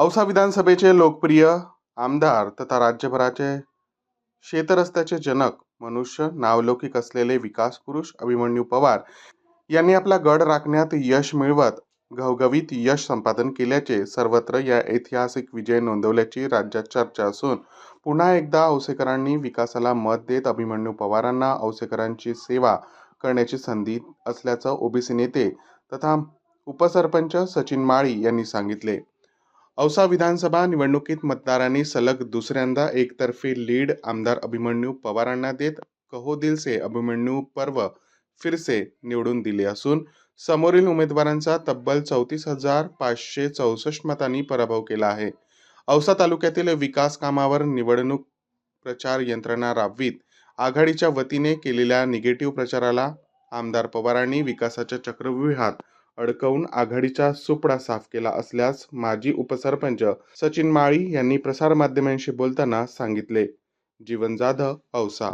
औसा विधानसभेचे लोकप्रिय आमदार तथा राज्यभराचे शेतरस्त्याचे जनक मनुष्य नावलौकिक असलेले विकास पुरुष अभिमन्यू पवार यांनी आपला गड राखण्यात यश मिळवत घवघवीत यश संपादन केल्याचे सर्वत्र या ऐतिहासिक विजय नोंदवल्याची राज्यात चर्चा असून पुन्हा एकदा औसेकरांनी विकासाला मत देत अभिमन्यू पवारांना औसेकरांची सेवा करण्याची संधी असल्याचं ओबीसी नेते तथा उपसरपंच सचिन माळी यांनी सांगितले. औसा विधानसभा निवडणुकीत मतदारांनी सलग दुसऱ्यांदा एकतर्फी लीड आमदार अभिमन्यू पवारांना देत कहो दिलसे अभिमन्यू पर्व फिरसे निवडून दिले असून समोरील उमेदवारांचा तब्बल चौतीस हजार पाचशे चौसष्ट मतांनी पराभव केला आहे. औसा तालुक्यातील विकास कामावर निवडणूक प्रचार यंत्रणा राबवीत आघाडीच्या वतीने केलेल्या निगेटिव्ह प्रचाराला आमदार पवारांनी विकासाच्या चक्रव्यूहात अडकवून आघाडीचा सुपडा साफ केला असल्यास माजी उपसरपंच सचिन माळी यांनी प्रसारमाध्यमांशी बोलताना सांगितले. जीवन जाधव औसा.